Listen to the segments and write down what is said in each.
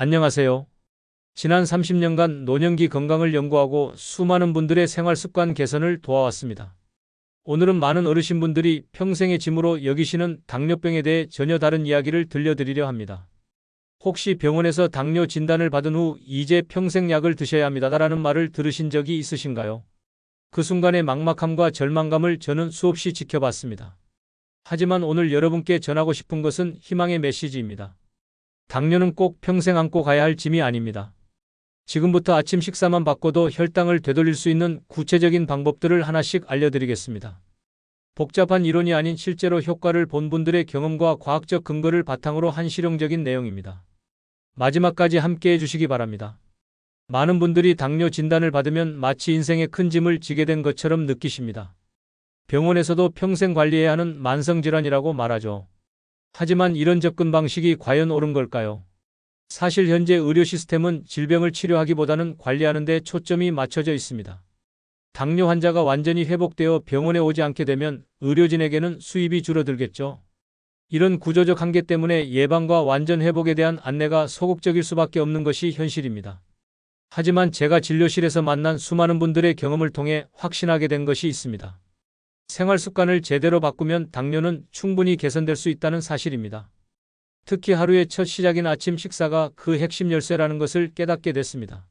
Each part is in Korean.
안녕하세요. 지난 30년간 노년기 건강을 연구하고 수많은 분들의 생활 습관 개선을 도와왔습니다. 오늘은 많은 어르신분들이 평생의 짐으로 여기시는 당뇨병에 대해 전혀 다른 이야기를 들려드리려 합니다. 혹시 병원에서 당뇨 진단을 받은 후 이제 평생 약을 드셔야 합니다라는 말을 들으신 적이 있으신가요? 그 순간의 막막함과 절망감을 저는 수없이 지켜봤습니다. 하지만 오늘 여러분께 전하고 싶은 것은 희망의 메시지입니다. 당뇨는 꼭 평생 안고 가야 할 짐이 아닙니다. 지금부터 아침 식사만 바꿔도 혈당을 되돌릴 수 있는 구체적인 방법들을 하나씩 알려드리겠습니다. 복잡한 이론이 아닌 실제로 효과를 본 분들의 경험과 과학적 근거를 바탕으로 한 실용적인 내용입니다. 마지막까지 함께 해주시기 바랍니다. 많은 분들이 당뇨 진단을 받으면 마치 인생의 큰 짐을 지게 된 것처럼 느끼십니다. 병원에서도 평생 관리해야 하는 만성질환이라고 말하죠. 하지만 이런 접근 방식이 과연 옳은 걸까요? 사실 현재 의료 시스템은 질병을 치료하기보다는 관리하는 데 초점이 맞춰져 있습니다. 당뇨 환자가 완전히 회복되어 병원에 오지 않게 되면 의료진에게는 수입이 줄어들겠죠. 이런 구조적 한계 때문에 예방과 완전 회복에 대한 안내가 소극적일 수밖에 없는 것이 현실입니다. 하지만 제가 진료실에서 만난 수많은 분들의 경험을 통해 확신하게 된 것이 있습니다. 생활 습관을 제대로 바꾸면 당뇨는 충분히 개선될 수 있다는 사실입니다. 특히 하루의 첫 시작인 아침 식사가 그 핵심 열쇠라는 것을 깨닫게 됐습니다.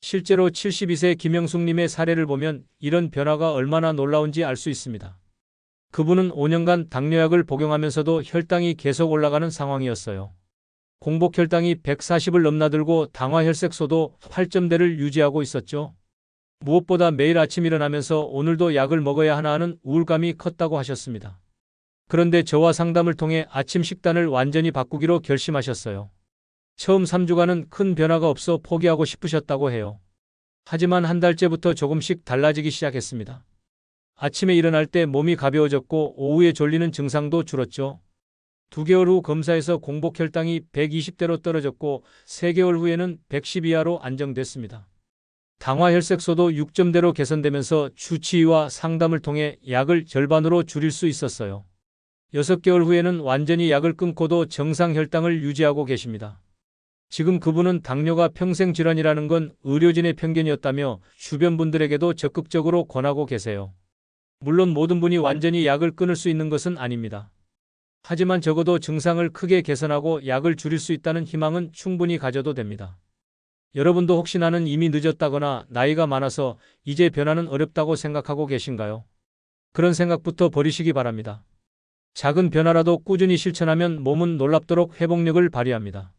실제로 72세 김영숙님의 사례를 보면 이런 변화가 얼마나 놀라운지 알 수 있습니다. 그분은 5년간 당뇨약을 복용하면서도 혈당이 계속 올라가는 상황이었어요. 공복 혈당이 140을 넘나들고 당화 혈색소도 8점대를 유지하고 있었죠. 무엇보다 매일 아침 일어나면서 오늘도 약을 먹어야 하나 하는 우울감이 컸다고 하셨습니다. 그런데 저와 상담을 통해 아침 식단을 완전히 바꾸기로 결심하셨어요. 처음 3주간은 큰 변화가 없어 포기하고 싶으셨다고 해요. 하지만 한 달째부터 조금씩 달라지기 시작했습니다. 아침에 일어날 때 몸이 가벼워졌고 오후에 졸리는 증상도 줄었죠. 2개월 후 검사에서 공복 혈당이 120대로 떨어졌고 3개월 후에는 110 이하로 안정됐습니다. 당화 혈색소도 6점대로 개선되면서 주치의와 상담을 통해 약을 절반으로 줄일 수 있었어요. 6개월 후에는 완전히 약을 끊고도 정상 혈당을 유지하고 계십니다. 지금 그분은 당뇨가 평생 질환이라는 건 의료진의 편견이었다며 주변 분들에게도 적극적으로 권하고 계세요. 물론 모든 분이 완전히 약을 끊을 수 있는 것은 아닙니다. 하지만 적어도 증상을 크게 개선하고 약을 줄일 수 있다는 희망은 충분히 가져도 됩니다. 여러분도 혹시 나는 이미 늦었다거나 나이가 많아서 이제 변화는 어렵다고 생각하고 계신가요? 그런 생각부터 버리시기 바랍니다. 작은 변화라도 꾸준히 실천하면 몸은 놀랍도록 회복력을 발휘합니다.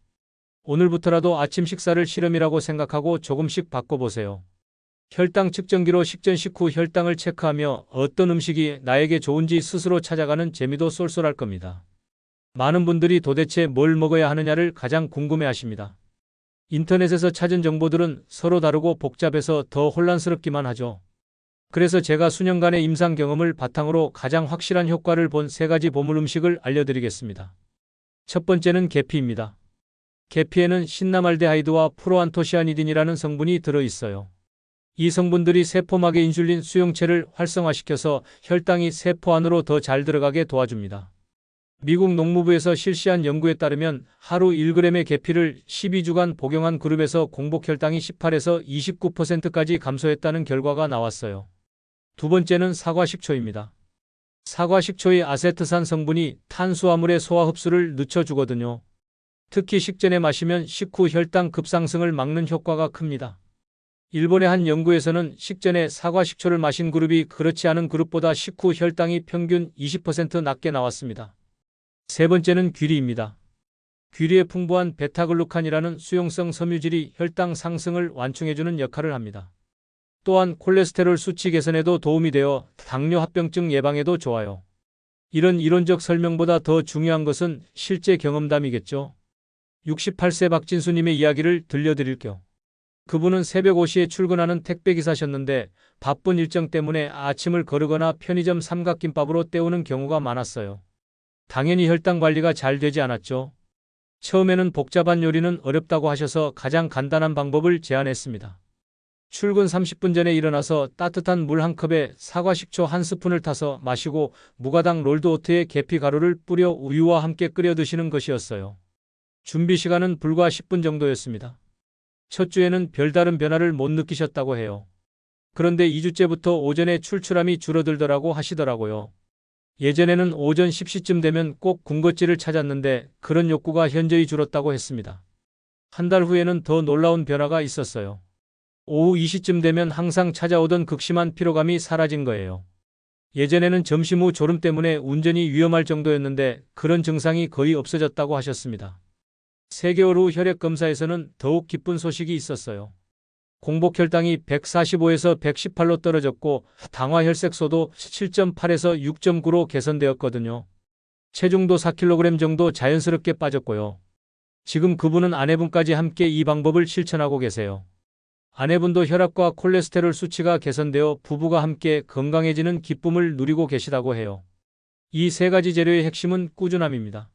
오늘부터라도 아침 식사를 실험이라고 생각하고 조금씩 바꿔보세요. 혈당 측정기로 식전 식후 혈당을 체크하며 어떤 음식이 나에게 좋은지 스스로 찾아가는 재미도 쏠쏠할 겁니다. 많은 분들이 도대체 뭘 먹어야 하느냐를 가장 궁금해 하십니다. 인터넷에서 찾은 정보들은 서로 다르고 복잡해서 더 혼란스럽기만 하죠. 그래서 제가 수년간의 임상 경험을 바탕으로 가장 확실한 효과를 본 세 가지 보물 음식을 알려드리겠습니다. 첫 번째는 계피입니다. 계피에는 신나말데하이드와 프로안토시아니딘이라는 성분이 들어있어요. 이 성분들이 세포막의 인슐린 수용체를 활성화시켜서 혈당이 세포 안으로 더 잘 들어가게 도와줍니다. 미국 농무부에서 실시한 연구에 따르면 하루 1g의 계피를 12주간 복용한 그룹에서 공복 혈당이 18에서 29%까지 감소했다는 결과가 나왔어요. 두 번째는 사과 식초입니다. 사과 식초의 아세트산 성분이 탄수화물의 소화 흡수를 늦춰주거든요. 특히 식전에 마시면 식후 혈당 급상승을 막는 효과가 큽니다. 일본의 한 연구에서는 식전에 사과 식초를 마신 그룹이 그렇지 않은 그룹보다 식후 혈당이 평균 20% 낮게 나왔습니다. 세 번째는 귀리입니다. 귀리에 풍부한 베타글루칸이라는 수용성 섬유질이 혈당 상승을 완충해주는 역할을 합니다. 또한 콜레스테롤 수치 개선에도 도움이 되어 당뇨 합병증 예방에도 좋아요. 이런 이론적 설명보다 더 중요한 것은 실제 경험담이겠죠. 68세 박진수님의 이야기를 들려드릴게요. 그분은 새벽 5시에 출근하는 택배기사셨는데 바쁜 일정 때문에 아침을 거르거나 편의점 삼각김밥으로 때우는 경우가 많았어요. 당연히 혈당 관리가 잘 되지 않았죠. 처음에는 복잡한 요리는 어렵다고 하셔서 가장 간단한 방법을 제안했습니다. 출근 30분 전에 일어나서 따뜻한 물 한 컵에 사과 식초 한 스푼을 타서 마시고 무가당 롤드 오트에 계피 가루를 뿌려 우유와 함께 끓여 드시는 것이었어요. 준비 시간은 불과 10분 정도였습니다. 첫 주에는 별다른 변화를 못 느끼셨다고 해요. 그런데 2주째부터 오전에 출출함이 줄어들더라고 하시더라고요. 예전에는 오전 10시쯤 되면 꼭 군것질을 찾았는데 그런 욕구가 현저히 줄었다고 했습니다. 한 달 후에는 더 놀라운 변화가 있었어요. 오후 2시쯤 되면 항상 찾아오던 극심한 피로감이 사라진 거예요. 예전에는 점심 후 졸음 때문에 운전이 위험할 정도였는데 그런 증상이 거의 없어졌다고 하셨습니다. 3개월 후 혈액 검사에서는 더욱 기쁜 소식이 있었어요. 공복 혈당이 145에서 118로 떨어졌고 당화 혈색소도 7.8에서 6.9로 개선되었거든요. 체중도 4kg 정도 자연스럽게 빠졌고요. 지금 그분은 아내분까지 함께 이 방법을 실천하고 계세요. 아내분도 혈압과 콜레스테롤 수치가 개선되어 부부가 함께 건강해지는 기쁨을 누리고 계시다고 해요. 이 세 가지 재료의 핵심은 꾸준함입니다.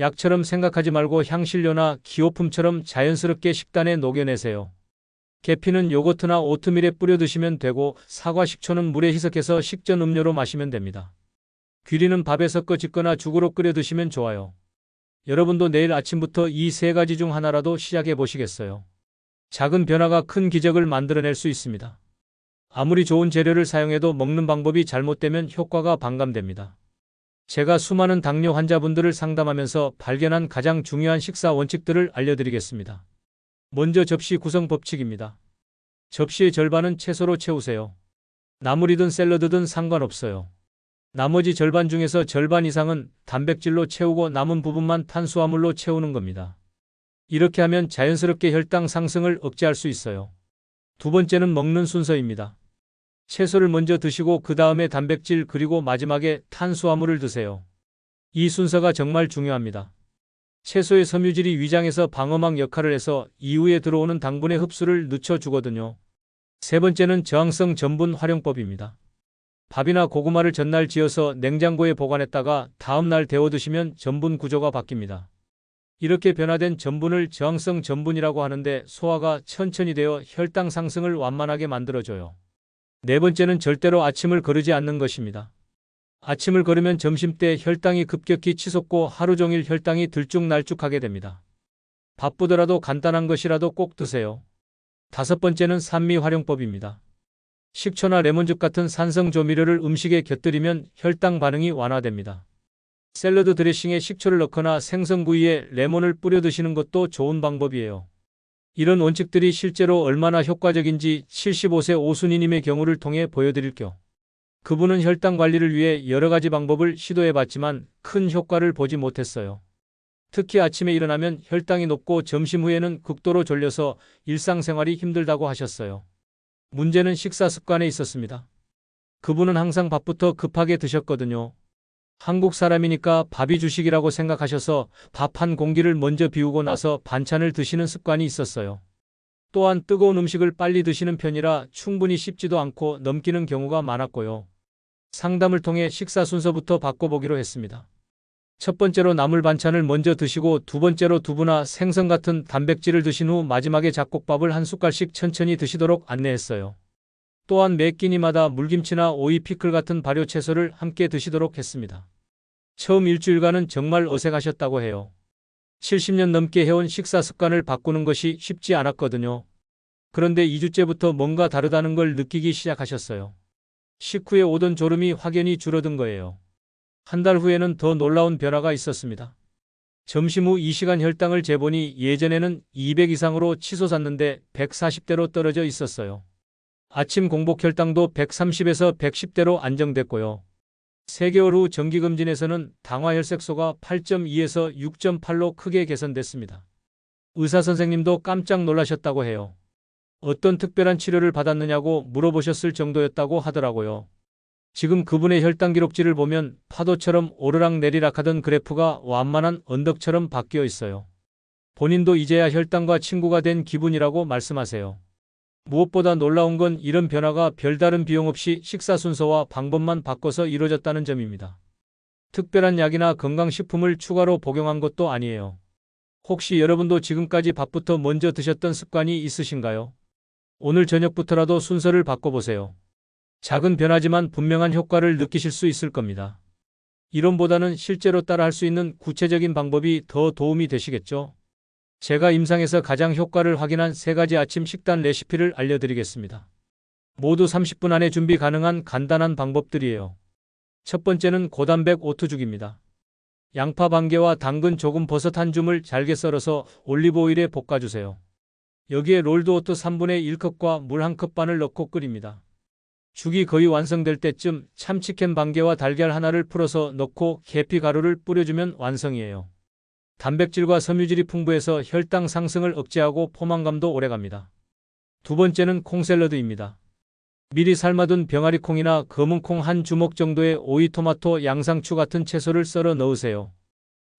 약처럼 생각하지 말고 향신료나 기호품처럼 자연스럽게 식단에 녹여내세요. 계피는 요거트나 오트밀에 뿌려 드시면 되고 사과 식초는 물에 희석해서 식전 음료로 마시면 됩니다. 귀리는 밥에 섞어 짓거나 죽으로 끓여 드시면 좋아요. 여러분도 내일 아침부터 이 세 가지 중 하나라도 시작해 보시겠어요. 작은 변화가 큰 기적을 만들어낼 수 있습니다. 아무리 좋은 재료를 사용해도 먹는 방법이 잘못되면 효과가 반감됩니다. 제가 수많은 당뇨 환자분들을 상담하면서 발견한 가장 중요한 식사 원칙들을 알려드리겠습니다. 먼저 접시 구성 법칙입니다. 접시의 절반은 채소로 채우세요. 나물이든 샐러드든 상관없어요. 나머지 절반 중에서 절반 이상은 단백질로 채우고 남은 부분만 탄수화물로 채우는 겁니다. 이렇게 하면 자연스럽게 혈당 상승을 억제할 수 있어요. 두 번째는 먹는 순서입니다. 채소를 먼저 드시고 그 다음에 단백질 그리고 마지막에 탄수화물을 드세요. 이 순서가 정말 중요합니다. 채소의 섬유질이 위장에서 방어막 역할을 해서 이후에 들어오는 당분의 흡수를 늦춰주거든요. 세 번째는 저항성 전분 활용법입니다. 밥이나 고구마를 전날 지어서 냉장고에 보관했다가 다음날 데워 드시면 전분 구조가 바뀝니다. 이렇게 변화된 전분을 저항성 전분이라고 하는데 소화가 천천히 되어 혈당 상승을 완만하게 만들어줘요. 네 번째는 절대로 아침을 거르지 않는 것입니다. 아침을 걸으면 점심때 혈당이 급격히 치솟고 하루 종일 혈당이 들쭉날쭉하게 됩니다. 바쁘더라도 간단한 것이라도 꼭 드세요. 다섯 번째는 산미 활용법입니다. 식초나 레몬즙 같은 산성 조미료를 음식에 곁들이면 혈당 반응이 완화됩니다. 샐러드 드레싱에 식초를 넣거나 생선구이에 레몬을 뿌려 드시는 것도 좋은 방법이에요. 이런 원칙들이 실제로 얼마나 효과적인지 75세 오순이님의 경우를 통해 보여드릴게요. 그분은 혈당 관리를 위해 여러 가지 방법을 시도해 봤지만 큰 효과를 보지 못했어요. 특히 아침에 일어나면 혈당이 높고 점심 후에는 극도로 졸려서 일상생활이 힘들다고 하셨어요. 문제는 식사 습관에 있었습니다. 그분은 항상 밥부터 급하게 드셨거든요. 한국 사람이니까 밥이 주식이라고 생각하셔서 밥 한 공기를 먼저 비우고 나서 반찬을 드시는 습관이 있었어요. 또한 뜨거운 음식을 빨리 드시는 편이라 충분히 씹지도 않고 넘기는 경우가 많았고요. 상담을 통해 식사 순서부터 바꿔보기로 했습니다. 첫 번째로 나물 반찬을 먼저 드시고 두 번째로 두부나 생선 같은 단백질을 드신 후 마지막에 잡곡밥을 한 숟갈씩 천천히 드시도록 안내했어요. 또한 매 끼니마다 물김치나 오이 피클 같은 발효 채소를 함께 드시도록 했습니다. 처음 일주일간은 정말 어색하셨다고 해요. 70년 넘게 해온 식사 습관을 바꾸는 것이 쉽지 않았거든요. 그런데 2주째부터 뭔가 다르다는 걸 느끼기 시작하셨어요. 식후에 오던 졸음이 확연히 줄어든 거예요. 한 달 후에는 더 놀라운 변화가 있었습니다. 점심 후 2시간 혈당을 재보니 예전에는 200 이상으로 치솟았는데 140대로 떨어져 있었어요. 아침 공복 혈당도 130에서 110대로 안정됐고요. 3개월 후 정기검진에서는 당화혈색소가 8.2에서 6.8로 크게 개선됐습니다. 의사 선생님도 깜짝 놀라셨다고 해요. 어떤 특별한 치료를 받았느냐고 물어보셨을 정도였다고 하더라고요. 지금 그분의 혈당 기록지를 보면 파도처럼 오르락 내리락 하던 그래프가 완만한 언덕처럼 바뀌어 있어요. 본인도 이제야 혈당과 친구가 된 기분이라고 말씀하세요. 무엇보다 놀라운 건 이런 변화가 별다른 비용 없이 식사 순서와 방법만 바꿔서 이루어졌다는 점입니다. 특별한 약이나 건강식품을 추가로 복용한 것도 아니에요. 혹시 여러분도 지금까지 밥부터 먼저 드셨던 습관이 있으신가요? 오늘 저녁부터라도 순서를 바꿔보세요. 작은 변화지만 분명한 효과를 느끼실 수 있을 겁니다. 이론보다는 실제로 따라 할 수 있는 구체적인 방법이 더 도움이 되시겠죠? 제가 임상에서 가장 효과를 확인한 세 가지 아침 식단 레시피를 알려드리겠습니다. 모두 30분 안에 준비 가능한 간단한 방법들이에요. 첫 번째는 고단백 오트죽입니다. 양파 반 개와 당근 조금 버섯 한 줌을 잘게 썰어서 올리브 오일에 볶아주세요. 여기에 롤드 오트 3분의 1컵과 물 1컵 반을 넣고 끓입니다. 죽이 거의 완성될 때쯤 참치캔 반 개와 달걀 하나를 풀어서 넣고 계피 가루를 뿌려주면 완성이에요. 단백질과 섬유질이 풍부해서 혈당 상승을 억제하고 포만감도 오래갑니다. 두 번째는 콩샐러드입니다. 미리 삶아둔 병아리 콩이나 검은 콩 한 주먹 정도의 오이, 토마토, 양상추 같은 채소를 썰어 넣으세요.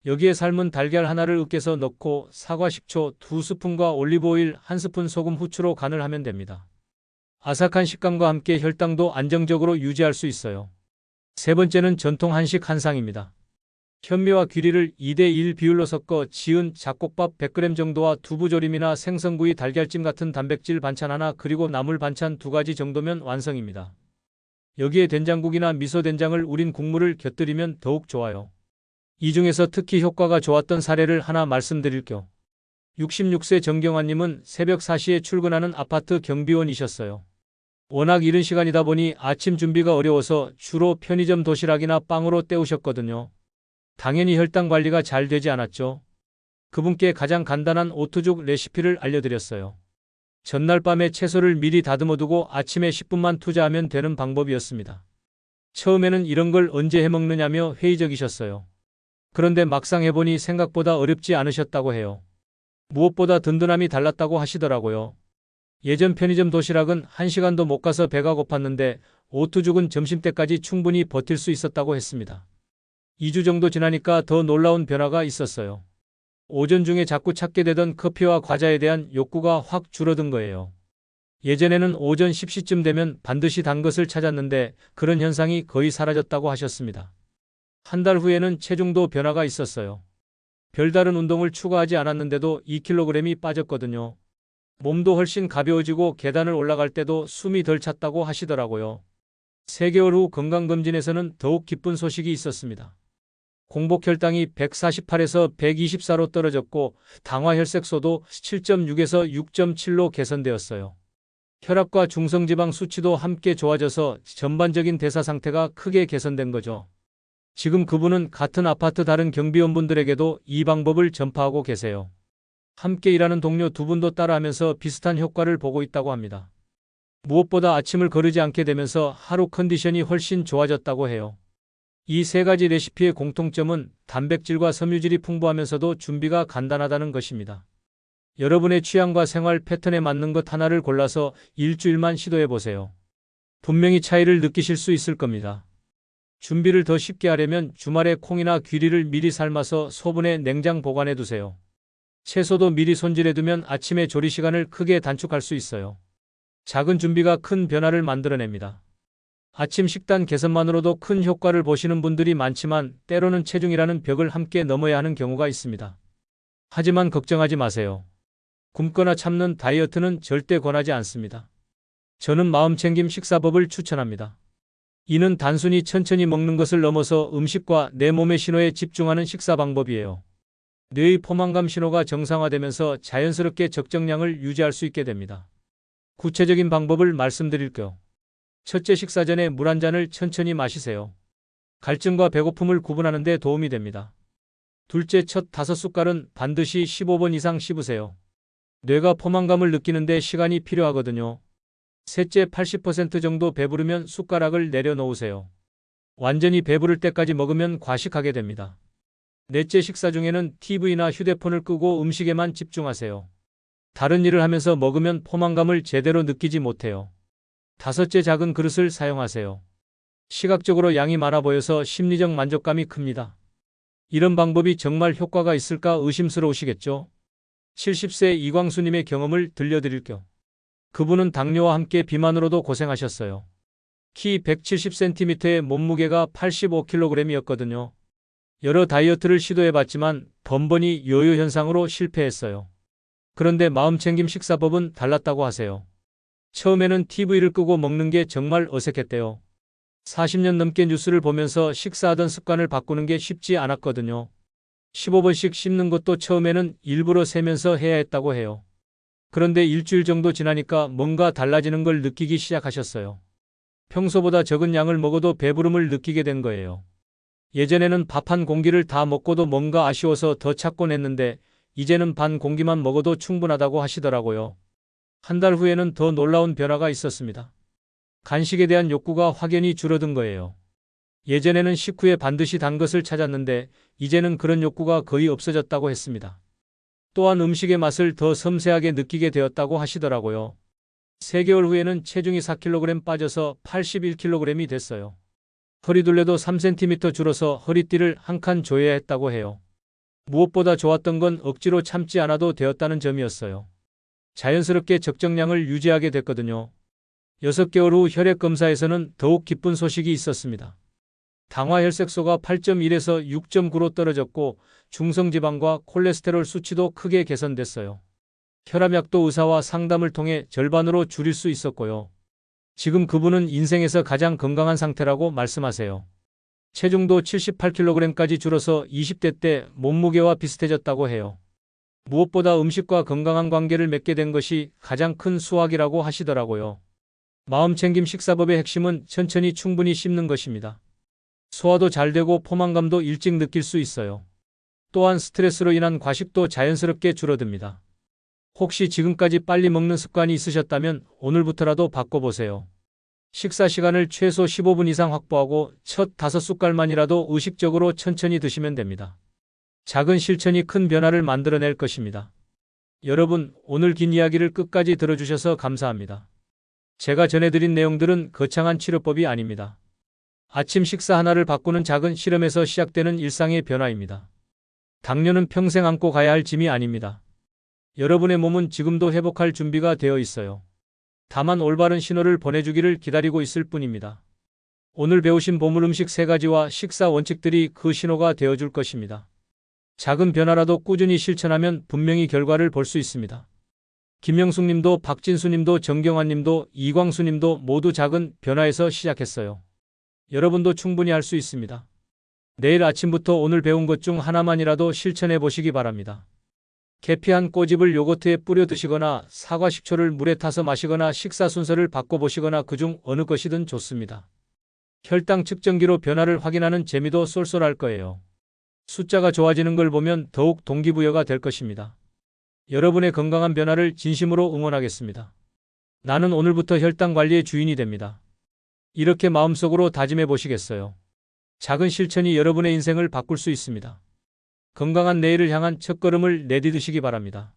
여기에 삶은 달걀 하나를 으깨서 넣고 사과 식초 두 스푼과 올리브 오일 한 스푼 소금 후추로 간을 하면 됩니다. 아삭한 식감과 함께 혈당도 안정적으로 유지할 수 있어요. 세 번째는 전통 한식 한상입니다. 현미와 귀리를 2대1 비율로 섞어 지은 잡곡밥 100g 정도와 두부조림이나 생선구이 달걀찜 같은 단백질 반찬 하나 그리고 나물 반찬 두 가지 정도면 완성입니다. 여기에 된장국이나 미소된장을 우린 국물을 곁들이면 더욱 좋아요. 이 중에서 특히 효과가 좋았던 사례를 하나 말씀드릴게요. 66세 정경환님은 새벽 4시에 출근하는 아파트 경비원이셨어요. 워낙 이른 시간이다 보니 아침 준비가 어려워서 주로 편의점 도시락이나 빵으로 때우셨거든요. 당연히 혈당 관리가 잘 되지 않았죠. 그분께 가장 간단한 오트죽 레시피를 알려드렸어요. 전날 밤에 채소를 미리 다듬어 두고 아침에 10분만 투자하면 되는 방법이었습니다. 처음에는 이런 걸 언제 해먹느냐며 회의적이셨어요. 그런데 막상 해보니 생각보다 어렵지 않으셨다고 해요. 무엇보다 든든함이 달랐다고 하시더라고요. 예전 편의점 도시락은 1시간도 못 가서 배가 고팠는데 오트죽은 점심때까지 충분히 버틸 수 있었다고 했습니다. 2주 정도 지나니까 더 놀라운 변화가 있었어요. 오전 중에 자꾸 찾게 되던 커피와 과자에 대한 욕구가 확 줄어든 거예요. 예전에는 오전 10시쯤 되면 반드시 단 것을 찾았는데 그런 현상이 거의 사라졌다고 하셨습니다. 한 달 후에는 체중도 변화가 있었어요. 별다른 운동을 추가하지 않았는데도 2kg이 빠졌거든요. 몸도 훨씬 가벼워지고 계단을 올라갈 때도 숨이 덜 찼다고 하시더라고요. 3개월 후 건강검진에서는 더욱 기쁜 소식이 있었습니다. 공복 혈당이 148에서 124로 떨어졌고 당화 혈색소도 7.6에서 6.7로 개선되었어요. 혈압과 중성지방 수치도 함께 좋아져서 전반적인 대사 상태가 크게 개선된 거죠. 지금 그분은 같은 아파트 다른 경비원분들에게도 이 방법을 전파하고 계세요. 함께 일하는 동료 두 분도 따라하면서 비슷한 효과를 보고 있다고 합니다. 무엇보다 아침을 거르지 않게 되면서 하루 컨디션이 훨씬 좋아졌다고 해요. 이 세 가지 레시피의 공통점은 단백질과 섬유질이 풍부하면서도 준비가 간단하다는 것입니다. 여러분의 취향과 생활 패턴에 맞는 것 하나를 골라서 일주일만 시도해 보세요. 분명히 차이를 느끼실 수 있을 겁니다. 준비를 더 쉽게 하려면 주말에 콩이나 귀리를 미리 삶아서 소분해 냉장 보관해 두세요. 채소도 미리 손질해 두면 아침에 조리 시간을 크게 단축할 수 있어요. 작은 준비가 큰 변화를 만들어냅니다. 아침 식단 개선만으로도 큰 효과를 보시는 분들이 많지만 때로는 체중이라는 벽을 함께 넘어야 하는 경우가 있습니다. 하지만 걱정하지 마세요. 굶거나 참는 다이어트는 절대 권하지 않습니다. 저는 마음챙김 식사법을 추천합니다. 이는 단순히 천천히 먹는 것을 넘어서 음식과 내 몸의 신호에 집중하는 식사 방법이에요. 뇌의 포만감 신호가 정상화되면서 자연스럽게 적정량을 유지할 수 있게 됩니다. 구체적인 방법을 말씀드릴게요. 첫째 식사 전에 물 한 잔을 천천히 마시세요. 갈증과 배고픔을 구분하는 데 도움이 됩니다. 둘째 첫 다섯 숟갈은 반드시 15번 이상 씹으세요. 뇌가 포만감을 느끼는데 시간이 필요하거든요. 셋째 80% 정도 배부르면 숟가락을 내려놓으세요. 완전히 배부를 때까지 먹으면 과식하게 됩니다. 넷째 식사 중에는 TV나 휴대폰을 끄고 음식에만 집중하세요. 다른 일을 하면서 먹으면 포만감을 제대로 느끼지 못해요. 다섯째 작은 그릇을 사용하세요. 시각적으로 양이 많아 보여서 심리적 만족감이 큽니다. 이런 방법이 정말 효과가 있을까 의심스러우시겠죠? 70세 이광수님의 경험을 들려드릴게요. 그분은 당뇨와 함께 비만으로도 고생하셨어요. 키 170cm의 몸무게가 85kg이었거든요. 여러 다이어트를 시도해봤지만 번번이 요요 현상으로 실패했어요. 그런데 마음챙김 식사법은 달랐다고 하세요. 처음에는 TV를 끄고 먹는 게 정말 어색했대요. 40년 넘게 뉴스를 보면서 식사하던 습관을 바꾸는 게 쉽지 않았거든요. 15번씩 씹는 것도 처음에는 일부러 세면서 해야 했다고 해요. 그런데 일주일 정도 지나니까 뭔가 달라지는 걸 느끼기 시작하셨어요. 평소보다 적은 양을 먹어도 배부름을 느끼게 된 거예요. 예전에는 밥 한 공기를 다 먹고도 뭔가 아쉬워서 더 찾곤 했는데 이제는 반 공기만 먹어도 충분하다고 하시더라고요. 한 달 후에는 더 놀라운 변화가 있었습니다. 간식에 대한 욕구가 확연히 줄어든 거예요. 예전에는 식후에 반드시 단 것을 찾았는데 이제는 그런 욕구가 거의 없어졌다고 했습니다. 또한 음식의 맛을 더 섬세하게 느끼게 되었다고 하시더라고요. 3개월 후에는 체중이 4kg 빠져서 81kg이 됐어요. 허리둘레도 3cm 줄어서 허리띠를 한 칸 조여야 했다고 해요. 무엇보다 좋았던 건 억지로 참지 않아도 되었다는 점이었어요. 자연스럽게 적정량을 유지하게 됐거든요. 6개월 후 혈액 검사에서는 더욱 기쁜 소식이 있었습니다. 당화 혈색소가 8.1에서 6.9로 떨어졌고 중성지방과 콜레스테롤 수치도 크게 개선됐어요. 혈압약도 의사와 상담을 통해 절반으로 줄일 수 있었고요. 지금 그분은 인생에서 가장 건강한 상태라고 말씀하세요. 체중도 78kg까지 줄어서 20대 때 몸무게와 비슷해졌다고 해요. 무엇보다 음식과 건강한 관계를 맺게 된 것이 가장 큰 수확이라고 하시더라고요. 마음챙김 식사법의 핵심은 천천히 충분히 씹는 것입니다. 소화도 잘 되고 포만감도 일찍 느낄 수 있어요. 또한 스트레스로 인한 과식도 자연스럽게 줄어듭니다. 혹시 지금까지 빨리 먹는 습관이 있으셨다면 오늘부터라도 바꿔보세요. 식사 시간을 최소 15분 이상 확보하고 첫 다섯 숟갈만이라도 의식적으로 천천히 드시면 됩니다. 작은 실천이 큰 변화를 만들어낼 것입니다. 여러분, 오늘 긴 이야기를 끝까지 들어주셔서 감사합니다. 제가 전해드린 내용들은 거창한 치료법이 아닙니다. 아침 식사 하나를 바꾸는 작은 실험에서 시작되는 일상의 변화입니다. 당뇨는 평생 안고 가야 할 짐이 아닙니다. 여러분의 몸은 지금도 회복할 준비가 되어 있어요. 다만 올바른 신호를 보내주기를 기다리고 있을 뿐입니다. 오늘 배우신 보물 음식 세 가지와 식사 원칙들이 그 신호가 되어줄 것입니다. 작은 변화라도 꾸준히 실천하면 분명히 결과를 볼 수 있습니다. 김영숙 님도 박진수 님도 정경환 님도 이광수 님도 모두 작은 변화에서 시작했어요. 여러분도 충분히 할 수 있습니다. 내일 아침부터 오늘 배운 것 중 하나만이라도 실천해 보시기 바랍니다. 계피한 꼬집을 요거트에 뿌려 드시거나 사과 식초를 물에 타서 마시거나 식사 순서를 바꿔보시거나 그중 어느 것이든 좋습니다. 혈당 측정기로 변화를 확인하는 재미도 쏠쏠할 거예요. 숫자가 좋아지는 걸 보면 더욱 동기부여가 될 것입니다. 여러분의 건강한 변화를 진심으로 응원하겠습니다. 나는 오늘부터 혈당 관리의 주인이 됩니다. 이렇게 마음속으로 다짐해 보시겠어요? 작은 실천이 여러분의 인생을 바꿀 수 있습니다. 건강한 내일을 향한 첫걸음을 내디드시기 바랍니다.